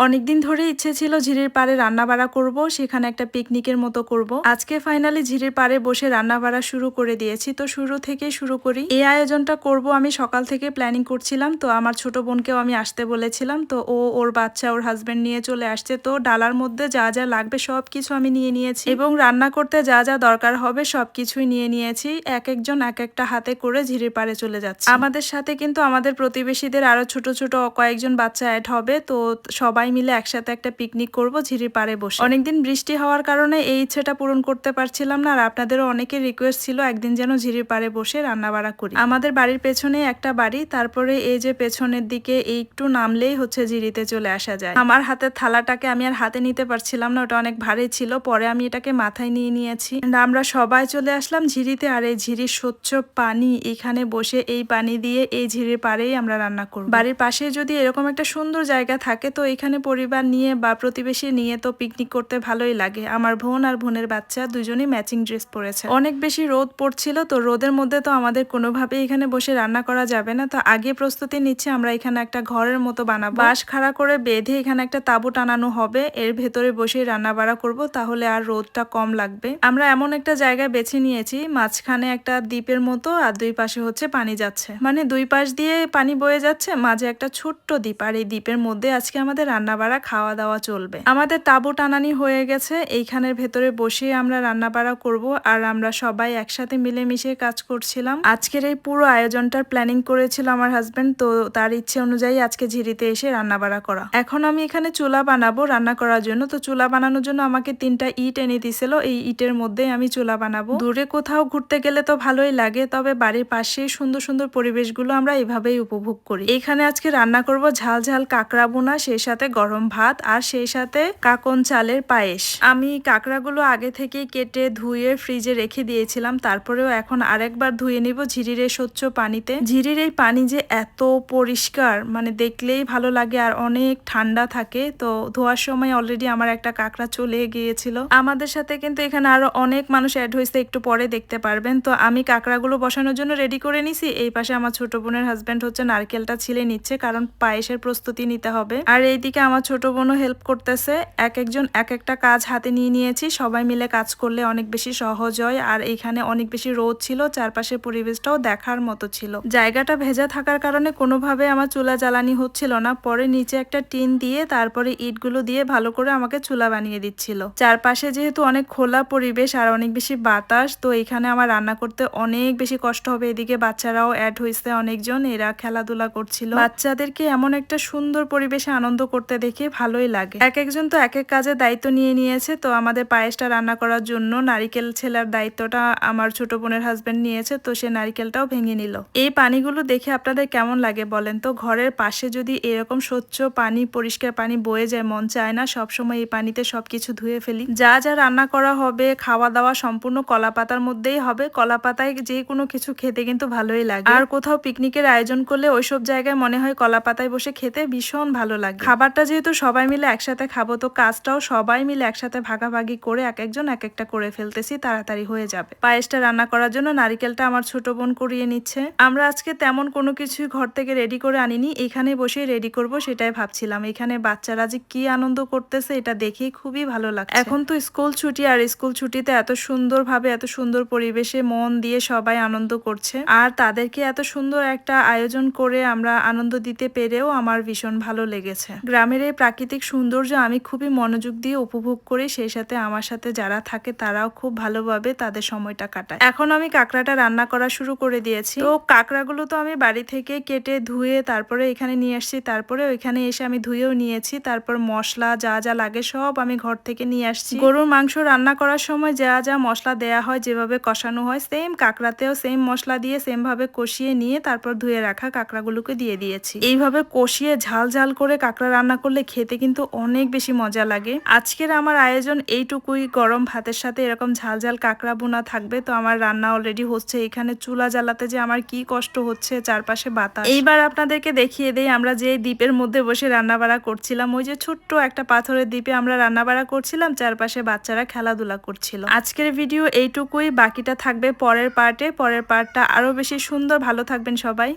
অনেকদিন ধরে ইচ্ছে ছিল ঝিরির পাড়ে রান্না বাড়া করব, সেখানে একটা পিকনিকের মতো করব। আজকে ফাইনালি ঝিরির পাড়ে বসে রান্না বাড়া শুরু করে দিয়েছি। তো শুরু থেকে শুরু করি। এই আয়োজনটা করব আমি সকাল থেকে প্ল্যানিং করছিলাম, তো আমার ছোট বোনকেও আমি আসতে বলেছিলাম। তো ও, ওর বাচ্চা, ওর হাজবেন্ড নিয়ে চলে আসছে। তো ডালার মধ্যে যা যা লাগবে সব কিছু আমি নিয়ে নিয়েছি এবং রান্না করতে যা যা দরকার হবে সব কিছুই নিয়ে নিয়েছি। এক একজন এক একটা হাতে করে ঝিরির পাড়ে চলে যাচ্ছে। আমাদের সাথে কিন্তু আমাদের প্রতিবেশীদের আরও ছোট ছোট কয়েকজন বাচ্চা অ্যাড হবে। তো সবাই মিলে একসাথে একটা পিকনিক করব, ঝিরির পাড়ে বসে। অনেকদিন বৃষ্টি হওয়ার কারণে এই ইচ্ছেটা পূরণ করতে পারছিলাম না আর আপনাদেরও অনেকের রিকোয়েস্ট ছিল একদিন যেন ঝিরির পাড়ে বসে রান্না বাড়া করি। আমাদের বাড়ির পেছনে একটা বাড়ি, তারপরে এই যে পেছনের দিকে এই একটু নামলেই হচ্ছে ঝিরিতে চলে আসা যায়। আমার হাতের থালাটাকে আমি আর হাতে নিতে পারছিলাম না, ওটা অনেক ভারী ছিল, পরে আমি এটাকে মাথায় নিয়ে নিয়েছি। আমরা সবাই চলে আসলাম ঝিরিতে, আর এই ঝিরির স্বচ্ছ পানি, এখানে বসে এই পানি দিয়ে এই ঝিরির পাড়েই আমরা রান্না করব। বাড়ির পাশে যদি এরকম একটা সুন্দর জায়গা থাকে, তো এখানে পরিবার নিয়ে বা প্রতিবেশী নিয়ে তো পিকনিক করতে ভালোই লাগে। আমার বোন আর বোনের বাচ্চা দুজনেই ম্যাচিং ড্রেস পরেছে। অনেক বেশি রোদ পড়ছিল, তো রোদের মধ্যে তো আমাদের কোনোভাবেই এখানে বসে রান্না করা যাবে না। তো আগে প্রস্তুতি নিচ্ছে, আমরা এখানে একটা ঘরের মতো বানাবো। বাঁশ খাড়া করে বেঁধে এখানে একটা তাবু টানানো হবে। এর ভেতরে বসে রান্না বাড়া করব, তাহলে আর রোদটা কম লাগবে। আমরা এমন একটা জায়গা বেছে নিয়েছি, মাঝখানে একটা দ্বীপের মতো আর দুই পাশে হচ্ছে পানি যাচ্ছে। মানে দুই পাশ দিয়ে পানি বয়ে যাচ্ছে, মাঝে একটা ছোট্ট দ্বীপ। আর এই দ্বীপের মধ্যে আজকে আমাদের রান্না বাড়া খাওয়া দাওয়া চলবে। আমাদের তাবু টানানি হয়ে গেছে, এইখানের ভেতরে বসে আমরা রান্না বাড়া করব আর আমরা সবাই একসাথে মিলেমিশে কাজ করছিলাম। আজকের এই পুরো আয়োজনটার প্ল্যানিং করেছিল আমার হাজব্যান্ড, তো তার ইচ্ছে অনুযায়ী আজকে ঝিরিতে এসে রান্না বাড়া করা। এখন আমি এখানে চুলা বানাবো রান্না করার জন্য, তো চুলা বানানোর জন্য আমাকে তিনটা ইট এনে দিছিল, এই ইটের মধ্যে আমি চুলা বানাবো। দূরে কোথাও ঘুরতে গেলে তো ভালোই লাগে, তবে বাড়ির পাশে সুন্দর সুন্দর পরিবেশগুলো আমরা এভাবেই উপভোগ করি। এখানে আজকে রান্না করব ঝাল ঝাল কাঁকড়া বোনা সেই সাথে গরম ভাত আর সেই সাথে কাকন চালের পায়েস। আমি কাঁকড়াগুলো আগে থেকে কেটে ধুয়ে ফ্রিজে রেখে দিয়েছিলাম, তারপরেও এখন আরেকবার ধুয়ে নিব ঝিরির এই স্বচ্ছ পানিতে। ঝিরির এই পানি যে এত পরিষ্কার মানে দেখলেই ভালো লাগে আর অনেক ঠান্ডা থাকে, তো ধোয়ার সময় অলরেডি আমার একটা কাঁকড়া চলে গিয়েছিল। আমাদের সাথে কিন্তু এখানে আরও অনেক মানুষ অ্যাড হয়েছে, একটু পরে দেখতে পারবেন। তো আমি কাঁকড়াগুলো বসানোর জন্য রেডি করে নিছি। এই পাশে আমার ছোট বোনের হাজবেন্ড হচ্ছে, নারকেলটা ছিলে নিচ্ছে, কারণ পায়েসের প্রস্তুতি নিতে হবে। আর এইদিকে আমার ছোট বোনও হেল্প করতেছে। এক একজন, এক একটা কাজ হাতে নিয়ে নিয়েছি। সবাই মিলে কাজ করলে অনেক বেশি সহজ হয়। আর এখানে অনেক বেশি রোদ ছিল, চারপাশের পরিবেশটাও দেখার মতো ছিল। জায়গাটা ভেজা থাকার কারণে কোনোভাবে আমার চুলা জ্বালানি হচ্ছিল না। পরে নিচে একটা টিন দিয়ে তারপরে ইটগুলো দিয়ে ভালো করে আমাকে চুলা বানিয়ে দিচ্ছিল। চারপাশে যেহেতু অনেক খোলা পরিবেশ আর অনেক বেশি বাতাস, তো এখানে আমার রান্না করতে অনেক বেশি কষ্ট হবে। এদিকে বাচ্চারাও অ্যাড হয়েছে অনেকজন। এরা খেলাধুলা করছিল। বাচ্চাদেরকে এমন একটা সুন্দর পরিবেশে আনন্দ করতে দেখে ভালোই লাগে। এক একজন তো এক এক কাজে দায়িত্ব নিয়ে নিয়েছে, তো আমাদের পায়েসটা রান্না করার জন্য নারিকেল ছেলার দায়িত্বটা আমার ছোট বোনের হাজবেন্ড নিয়েছে, তো সে নারিকেলটাও ভেঙে নিল। এই পানিগুলো দেখে আপনাদের কেমন লাগে বলেন তো? ঘরের পাশে যদি এরকম স্বচ্ছ পানি, পরিষ্কার পানি বয়ে যায়, মন চায় না, সবসময় এই পানিতে সবকিছু ধুয়ে ফেলি। যা যা রান্না করা হবে, খাওয়া দাওয়া সম্পূর্ণ কলা পাতার মধ্যেই হবে কলা পাতায় যে কোনো কিছু খেতে কিন্তু ভালোই লাগে। আর কোথাও পিকনিকের আয়োজন করলে ওইসব জায়গায় মনে হয় কলা পাতায় বসে খেতে ভীষণ ভালো লাগে। খাবারটা যেহেতু সবাই মিলে একসাথে খাব, তো কাজটাও সবাই মিলে একসাথে ভাগাভাগি করে এক একজন এক একটা করে ফেলতেছি, তাড়াতাড়ি হয়ে যাবে। পায়েসটা রান্না করার জন্য নারিকেলটা আমার ছোট বোন করিয়ে নিচ্ছে। আমরা আজকে তেমন কোনো কিছু ঘর থেকে রেডি করে আনিনি, এখানে বসে রেডি করব সেটাই ভাবছিলাম। এখানে বাচ্চারা যে কি আনন্দ করতেছে, এটা দেখেই খুবই ভালো লাগছে। এখন তো স্কুল ছুটি, আর স্কুল ছুটিতে এত সুন্দর ভাবে এত সুন্দর পরিবেশে মন দিয়ে সবাই আনন্দ করছে। আর তাদেরকে এত সুন্দর একটা আয়োজন করে আমরা আনন্দ দিতে পেরেও আমার ভীষণ ভালো লেগেছে। গ্রামের এই প্রাকৃতিক সৌন্দর্য আমি খুবই মনোযোগ দিয়ে উপভোগ করি। সেই সাথে আমার সাথে যারা থাকে তারাও খুব ভালোভাবে তাদের সময়টা কাটায়। এখন আমি কাঁকড়াটা রান্না করা শুরু করে দিয়েছি। তো কাঁকড়াগুলো তো আমি বাড়ি থেকে কেটে ধুয়ে তারপরে এখানে নিয়ে আসছি। তারপরে ওইখানে এসে আমি ধুয়েও নিয়েছি। তারপর মশলা যা যা লাগে সব আমি ঘর থেকে নিয়ে আসছি। গরুর মাংস রান্না করার সময় যা যা মশলা দেয়া হয়, যেভাবে কষানো হয় সেম কাঁকড়াতেও সেম মশলা দিয়ে সেম ভাবে কষিয়ে নিয়ে তারপর ধুয়ে রাখা কাঁকড়াগুলোকে দিয়ে দিয়েছি। এইভাবে কষিয়ে ঝাল ঝাল করে কাঁকড়া রান্না করলে খেতে কিন্তু অনেক বেশি মজা লাগে। আজকের আমার আয়োজন এইটুকুই। গরম ভাতের সাথে এরকম ঝাল ঝাল কাঁকড়া বোনা থাকবে। তো আমার রান্না অলরেডি হচ্ছে। এখানে চুলা জ্বালাতে যে আমার কি কষ্ট হচ্ছে, চারপাশে বাতাস। এইবার আপনাদেরকে দেখিয়ে দেই, আমরা যে দ্বীপের মধ্যে বসে রান্না বাড়া করছিলাম, ওই যে ছোট্ট একটা পাথরের দ্বীপে আমরা রান্না বাড়া করছিলাম, চারপাশে বাচ্চারা খেলাধুলা করছিল। আজকের ভিডিও এইটুকুই। বাকিটা থাকবে পরের পার্টে পরের পার্টটা আরও বেশি সুন্দর, ভালো থাকবেন সবাই।